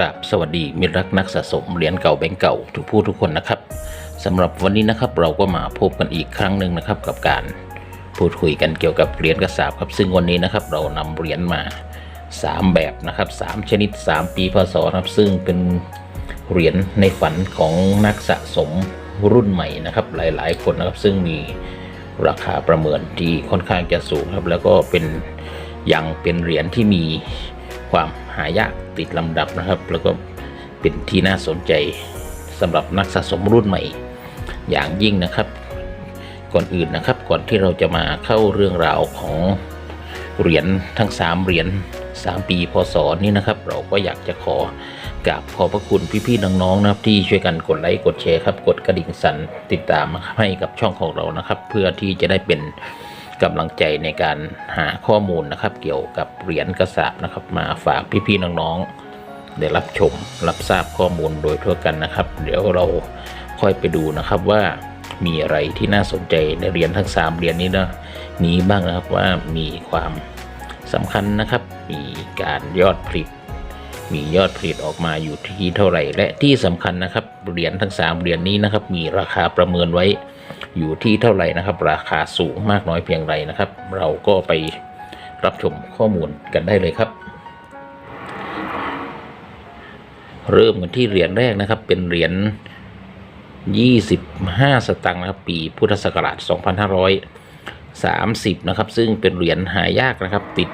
ราบสวัสดีมิตรรักนักสะสมเหรียญเก่าแบงก์เก่าทุกผู้ทุกคนนะครับสำหรับวันนี้นะครับเราก็มาพบกันอีกครั้งหนึ่งนะครับกับการพูดคุยกันเกี่ยวกับเหรียญกระสาบครับซึ่งวันนี้นะครับเรานำเหรียญมา 3 แบบนะครับ 3 ชนิด 3 ปีพศครับซึ่งเป็นเหรียญในฝันของนักสะสมรุ่นใหม่นะครับหลาย ๆ คนนะครับซึ่งมีราคาประเมินที่ค่อนข้างจะสูงครับแล้วก็เป็นยังเป็นเหรียญที่มี ความหายากติดลำดับนะครับ แล้วก็เป็นที่น่าสนใจสำหรับนักสะสมรุ่นใหม่ อย่างยิ่งนะครับ ก่อนอื่นนะครับก่อนที่เราจะมาเข้าเรื่องราวของเหรียญทั้ง 3 เหรียญ3 ปีพศนี้นะครับ เราก็อยากจะขอกราบขอบพระคุณพี่ๆน้องๆนะครับ ที่ช่วยกันกดไลค์กดแชร์ครับ กดกระดิ่งสั่นติดตามให้กับช่องของเรานะครับ เพื่อที่จะได้เป็น กำลังใจในการหาข้อมูลนะครับ เกี่ยวกับเหรียญกระสาบนะครับ มาฝากพี่ๆน้องๆได้รับชมรับทราบข้อมูลโดยทั่วกันนะครับ เดี๋ยวเราค่อยไปดูนะครับว่ามีอะไรที่น่าสนใจในเหรียญทั้งสามเหรียญนี้นะนี้บ้างนะครับว่ามีความสำคัญนะครับ มีการยอดผลิต มียอดผลิตออกมาอยู่ที่เท่าไหร่ และที่สำคัญนะครับเหรียญทั้ง3เหรียญนี้นะครับ มีราคาประเมินไว้ อยู่ที่เท่าไหร่นะครับ ราคาสูงมากน้อยเพียงไรนะครับ เราก็ไปรับชมข้อมูลกันได้เลยครับ เริ่มกันที่เหรียญแรกนะครับ เป็นเหรียญ25 สตางค์นะครับปีพุทธศักราช 2530 นะครับ ซึ่งเป็นเหรียญหายากนะครับ ติด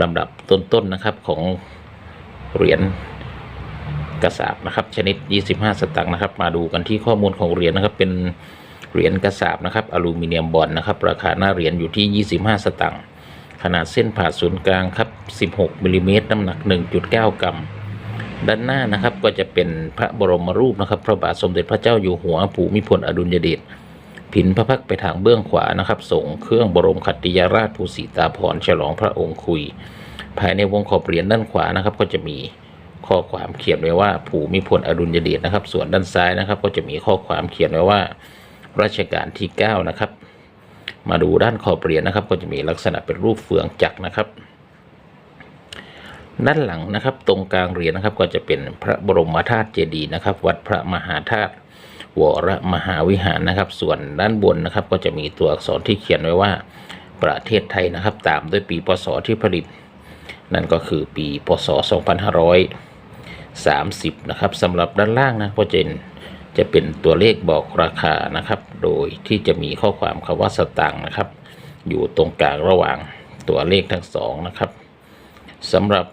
ลำดับต้นๆนนะครับของเหรียญกระสาบนะครับ ชนิด 25 สตางค์นะครับ มาดูกันที่ข้อมูลของเหรียญนะครับเป็น เหรียญกระสาบนะครับอลูมิเนียมบอลนะครับ ราคาหน้าเหรียญอยู่ที่ 25 สตางค์ขนาดเส้นผ่าศูนย์กลางครับ 16มิลลิเมตรน้ำหนัก 1.9 กรัม ด้านหน้านะครับก็จะเป็นพระบรมรูปนะครับ พระบาทสมเด็จพระเจ้าอยู่หัวภูมิพลอดุลยเดชผินพระพักไปทางเบื้องขวานะครับส่งเครื่องบรมขัตติยราชภูสีตาพรฉลองพระองค์คุย ภายในวงขอบเหรียญด้านขวานะครับ ก็จะมีข้อความเขียนไว้ว่า ภูมิพลอดุลยเดชนะครับ ส่วนด้านซ้ายนะครับ ก็จะมีข้อความเขียนไว้ว่า รัชกาลที่ 9 นะครับ มาดูด้านขอบเหรียญนะครับ ก็จะมีลักษณะเป็นรูปเฟืองจักรนะครับ ด้านหลังนะครับ ตรงกลางเหรียญนะครับ ก็จะเป็นพระบรมธาตุเจดีย์นะครับ วัดพระมหาธาตุวรมหาวิหารนะครับ ส่วนด้านบนนะครับ ก็จะมีตัวอักษรที่เขียนไว้ว่า ประเทศไทยนะครับ ตามด้วยปีพศที่ผลิต นั่นก็คือปีพศ 2530 นะครับสำหรับด้านล่างนะก็จะ จะเป็นตัวเลขบอกราคานะครับ โดยที่จะมีข้อความคำว่าสตางค์นะครับ อยู่ตรงกลางระหว่างตัวเลขทั้งสองนะครับสำหรับ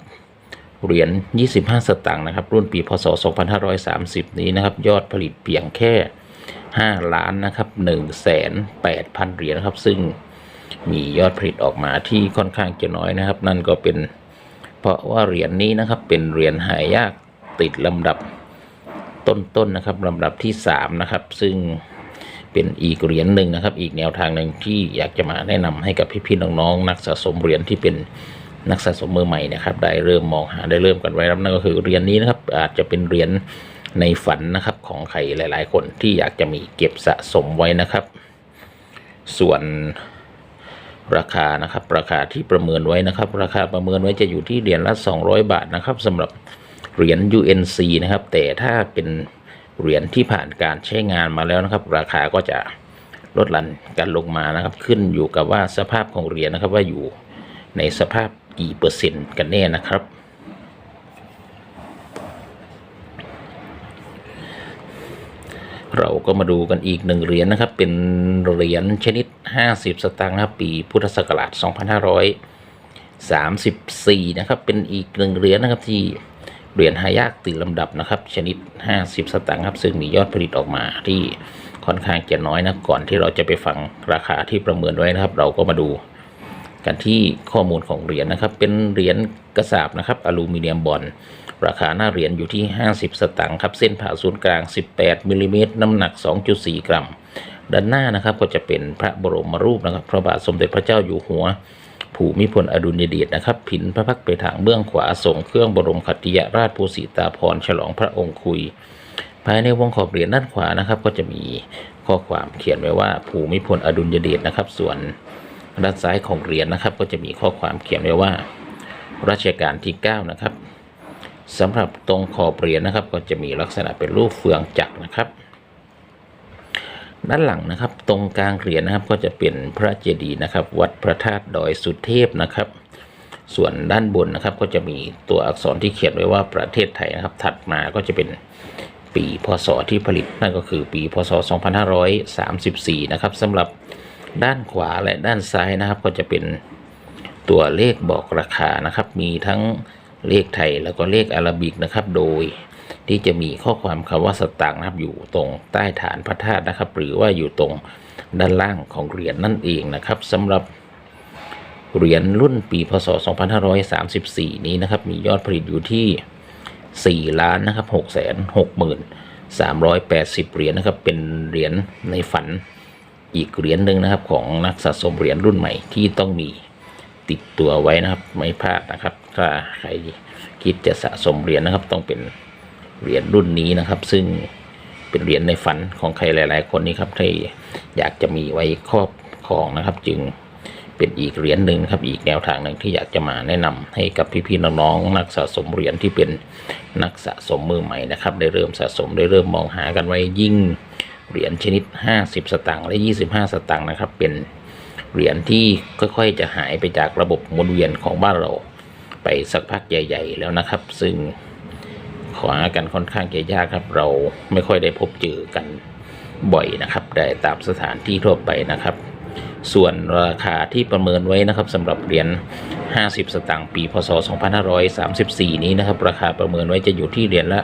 เหรียญ 25 สตางค์นะครับ รุ่นปีพศ 2530 นี้นะครับ ยอดผลิตเพียงแค่ 5 ล้านนะครับ1,800,000 เหรียญนะครับ ซึ่งมียอดผลิตออกมาที่ค่อนข้างจะน้อยนะครับ นั่นก็เป็นเพราะว่าเหรียญนี้นะครับเป็นเหรียญหายากติดลำดับ ต้นๆนนะครับลำดับที่3นะครับซึ่งเป็นอีกเหรียญหนึ่งนะครับ อีกแนวทางหนึ่งที่อยากจะมาแนะนำให้กับพี่ๆน้องๆนักสะสมเหรียญที่เป็นนักสะสมมือใหม่นะครับ ได้เริ่มมองหาได้เริ่มกันไว้ครับนั่นก็คือเหรียญนี้นะครับ อาจจะเป็นเหรียญในฝันนะครับของใครหลาย ๆ คนที่อยากจะมีเก็บสะสมไว้นะครับ ส่วนราคานะครับ ราคาที่ประเมินไว้นะครับ ราคาประเมินไว้จะอยู่ที่เหรียญละ 200 บาทนะครับสำหรับ เหรียญ UNC นะครับ แต่ถ้าเป็นเหรียญที่ผ่านการใช้งานมาแล้วนะครับ ราคาก็จะลดหลั่นกันลงมานะครับ ขึ้นอยู่กับว่าสภาพของเหรียญนะครับว่าอยู่ในสภาพกี่เปอร์เซ็นต์กันแน่นะครับ เราก็มาดูกันอีกหนึ่งเหรียญนะครับ เป็นเหรียญชนิด 50 สตางค์นะครับปีพุทธศักราช 2534 นะครับ เป็นอีกหนึ่งเหรียญนะครับที่ เหรียญหายากติดลำดับนะครับ ชนิด 50 สตางค์ครับ ซึ่งมียอดผลิตออกมาที่ค่อนข้างจะน้อยนะก่อนที่เราจะไปฟังราคาที่ประเมินไว้นะครับ เราก็มาดูกันที่ข้อมูลของเหรียญนะครับ เป็นเหรียญกระสาบนะครับอลูมิเนียมบอลราคาหน้าเหรียญอยู่ที่ 50 สตางค์ครับ เส้นผ่าศูนย์กลาง 18มิลลิเมตรน้ำหนัก 2.4 กรัม ด้านหน้านะครับก็จะเป็นพระบรมรูปนะครับ พระบาทสมเด็จพระเจ้าอยู่หัว ภูมิพลอดุลยเดชนะครับ ผินพระพักตร์ไปทางเบื้องขวาส่งเครื่องบรมขัตติยราชภูสิตาพรฉลองพระองค์คุย ภายในวงขอบเหรียญด้านขวานะครับ ก็จะมีข้อความเขียนไว้ว่าภูมิพลอดุลยเดชนะครับ ส่วนด้านซ้ายของเหรียญนะครับ ก็จะมีข้อความเขียนไว้ว่ารัชกาลที่ 9 นะครับสำหรับตรงขอบเหรียญนะครับ ก็จะมีลักษณะเป็นรูปเฟืองจักรนะครับ ด้านหลังนะครับ ตรงกลางเหรียญนะครับก็จะเป็นพระเจดีย์นะครับ วัดพระธาตุดอยสุเทพนะครับ ส่วนด้านบนนะครับก็จะมีตัวอักษรที่เขียนไว้ว่าประเทศไทยนะครับ ถัดมาก็จะเป็นปีพศที่ผลิตนั่นก็คือปีพศ 2534 นะครับสำหรับด้านขวาและด้านซ้ายนะครับ ก็จะเป็นตัวเลขบอกราคานะครับ มีทั้ง เลขไทยแล้วก็เลขอาราบิกนะครับ โดยที่จะมีข้อความคำว่าสตางค์นะครับอยู่ตรงใต้ฐานพระธาตุนะครับ หรือว่าอยู่ตรงด้านล่างของเหรียญนั่นเองนะครับสำหรับเหรียญรุ่นปีพศ 2534 นี้นะครับ มียอดผลิตอยู่ที่ 4 ล้านนะครับ6แสน6หมื่น380 เหรียญนะครับ เป็นเหรียญในฝันอีกเหรียญหนึ่งนะครับ ของนักสะสมเหรียญรุ่นใหม่ที่ต้องมี ติดตัวไว้นะครับ ไม่พลาดนะครับ ถ้าใครคิดจะสะสมเหรียญนะครับ ต้องเป็นเหรียญรุ่นนี้นะครับ ซึ่งเป็นเหรียญในฝันของใครหลาย ๆ คนนี้ครับที่อยากจะมีไว้ครอบครองนะครับ จึงเป็นอีกเหรียญหนึ่งครับอีกแนวทางหนึ่งที่อยากจะมาแนะนำให้กับพี่ๆน้องๆนักสะสมเหรียญที่เป็นนักสะสมมือใหม่นะครับ ได้เริ่มสะสมได้เริ่มมองหากันไว้ยิ่งเหรียญชนิด 50 สตางค์และ 25 สตางค์นะครับ เป็น เหรียญที่ค่อยๆจะหายไปจากระบบหมุนเวียนของบ้านเราไปสักพักใหญ่ ๆ แล้วนะครับ ซึ่งขอหากันค่อนข้างจะยากครับ เราไม่ค่อยได้พบเจอกันบ่อยนะครับ ได้ตามสถานที่ทั่วไปนะครับ ส่วนราคาที่ประเมินไว้นะครับสำหรับเหรียญ 50 สตางค์ปีพศ 2534 นี้นะครับ ราคาประเมินไว้จะอยู่ที่เหรียญละ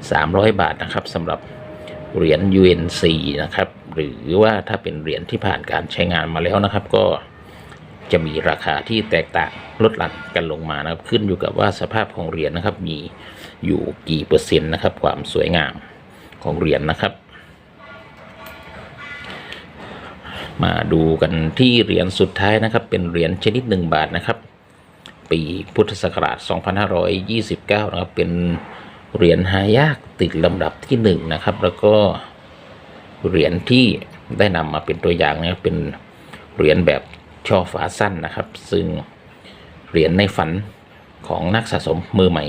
300 บาทนะครับสำหรับ เหรียญ UNC นะครับ หรือว่าถ้าเป็นเหรียญที่ผ่านการใช้งานมาแล้วนะครับ ก็จะมีราคาที่แตกต่างลดหลั่นกันลงมานะครับ ขึ้นอยู่กับว่าสภาพของเหรียญนะครับ มีอยู่กี่เปอร์เซ็นต์นะครับ ความสวยงามของเหรียญนะครับ มาดูกันที่เหรียญสุดท้ายนะครับ เป็นเหรียญชนิด 1 บาทนะครับ ปีพุทธศักราช 2529 นะครับ เป็น เหรียญหายากติดลำดับที่1นะครับ แล้วก็เหรียญที่ได้นำมาเป็นตัวอย่างนะครับเป็นเหรียญแบบช่อฝาสั้นนะครับ ซึ่งเหรียญในฝันของนักสะสมมือใหม่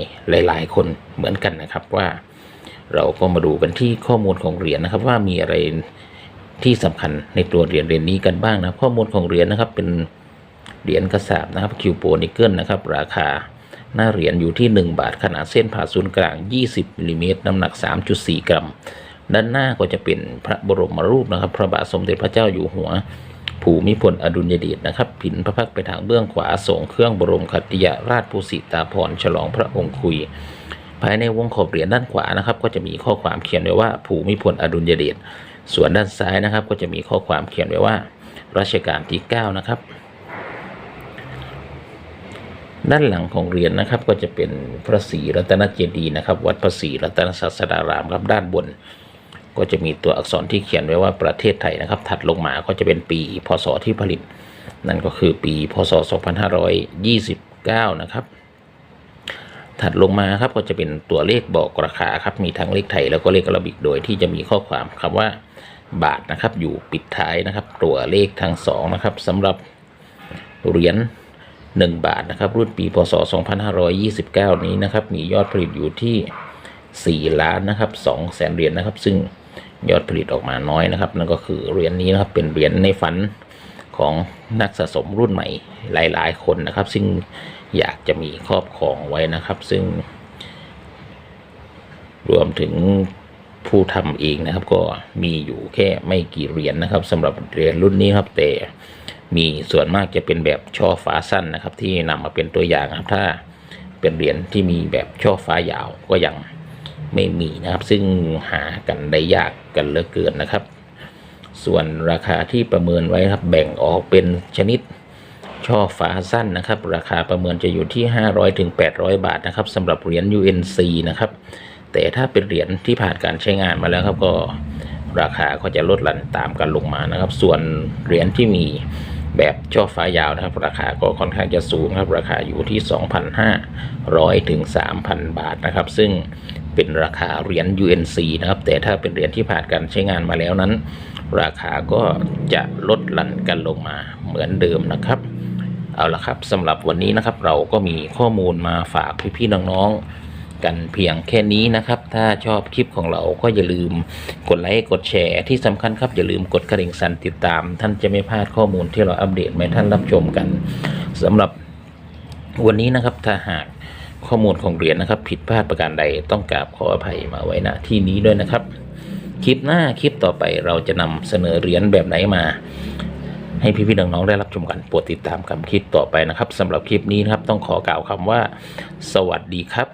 หลาย ๆ คนเหมือนกันนะครับว่าเราก็มาดูกันที่ข้อมูลของเหรียญนะครับ ว่ามีอะไรที่สำคัญในตัวเหรียญเหรียญนี้กันบ้างนะข้อมูลของเหรียญนะครับเป็นเหรียญกระสาบนะครับคิวโปนิเกิลนะครับ ราคา หน้าเหรียญอยู่ที่ 1 บาทขนาดเส้นผ่าศูนย์กลาง 20มิลลิเมตรน้ำหนัก 3.4 กรัม ด้านหน้าก็จะเป็นพระบรมรูปนะครับ พระบาทสมเด็จพระเจ้าอยู่หัว ภูมิพลอดุลยเดชนะครับ ผินพระพักตร์ไปทางเบื้องขวาส่งเครื่องบรมคัติยราชภูสิตาภรฉลองพระองค์คุย ภายในวงขอบเหรียญด้านขวานะครับ ก็จะมีข้อความเขียนไว้ว่า ภูมิพลอดุลยเดชส่วนด้านซ้ายนะครับ ก็จะมีข้อความเขียนไว้ว่ารัชกาลที่ 9 นะครับ ด้านหลังของเหรียญนะครับก็จะเป็นพระศรีรัตนเจดีย์นะครับ วัดพระศรีรัตนศาสดารามครับด้านบน ก็จะมีตัวอักษรที่เขียนไว้ว่าประเทศไทยนะครับ ถัดลงมาก็จะเป็นปีพศที่ผลิต นั่นก็คือปีพศ 2529 นะครับ ถัดลงมาครับก็จะเป็นตัวเลขบอกราคาครับมีทั้งเลขไทยแล้วก็เลขอาราบิกโดยที่จะมีข้อความคำว่าบาทนะครับอยู่ปิดท้ายนะครับ ตัวเลขทั้งสองนะครับสำหรับเหรียญ 1 บาทนะครับ รุ่นปีพศ 2529 นี้นะครับ มียอดผลิตอยู่ที่ 4 ล้านนะครับ2แสนเหรียญนะครับ ซึ่งยอดผลิตออกมาน้อยนะครับ นั่นก็คือเหรียญนี้นะครับเป็นเหรียญในฝันของนักสะสมรุ่นใหม่หลาย ๆ คนนะครับ ซึ่งอยากจะมีครอบครองไว้นะครับ ซึ่ง รวมถึงผู้ทำเองนะครับ ก็มีอยู่แค่ไม่กี่เหรียญนะครับสำหรับเหรียญรุ่นนี้ครับแต่ มีส่วนมากจะเป็นแบบช่อฟ้าสั้นนะครับ ที่นำมาเป็นตัวอย่างครับถ้าเป็นเหรียญที่มีแบบช่อฟ้ายาวก็ยังไม่มีนะครับ ซึ่งหากันได้ยากกันเหลือเกินนะครับ ส่วนราคาที่ประเมินไว้ครับแบ่งออกเป็นชนิดช่อฟ้าสั้นนะครับ ราคาประเมินจะอยู่ที่ 500ถึง800 บาทนะครับสำหรับเหรียญ UNC นะครับ แต่ถ้าเป็นเหรียญที่ผ่านการใช้งานมาแล้วครับก็ราคาก็จะลดหลั่นตามกันลงมานะครับ ส่วนเหรียญที่มี แบบช่อฟ้ายาวนะครับ ราคาก็ค่อนข้างจะสูงครับ ราคาอยู่ที่ 2,500 ถึง 3,000 บาทนะครับ ซึ่งเป็นราคาเหรียญ UNC นะครับ แต่ถ้าเป็นเหรียญที่ผ่านการใช้งานมาแล้วนั้น ราคาก็จะลดหลั่นกันลงมาเหมือนเดิมนะครับ เอาละครับสำหรับวันนี้นะครับเราก็มีข้อมูลมาฝากพี่ๆน้องๆ กันเพียงแค่นี้นะครับ ถ้าชอบคลิปของเราก็อย่าลืมกดไลค์กดแชร์ที่สำคัญครับอย่าลืมกดกระดิ่งสั่นติดตาม ท่านจะไม่พลาดข้อมูลที่เราอัปเดตให้ท่านรับชมกันสำหรับวันนี้นะครับถ้าหากข้อมูลของเหรียญนะครับ ผิดพลาดประการใดต้องกราบขออภัยมาไว้ณที่นี้ด้วยนะครับ คลิปหน้าคลิปต่อไปเราจะนำเสนอเหรียญแบบไหนมา ให้พี่ๆน้องๆได้รับชมกันโปรดติดตามกับคลิปต่อไปนะครับสำหรับคลิปนี้นะครับต้องขอกล่าวคำว่า สวัสดีครับ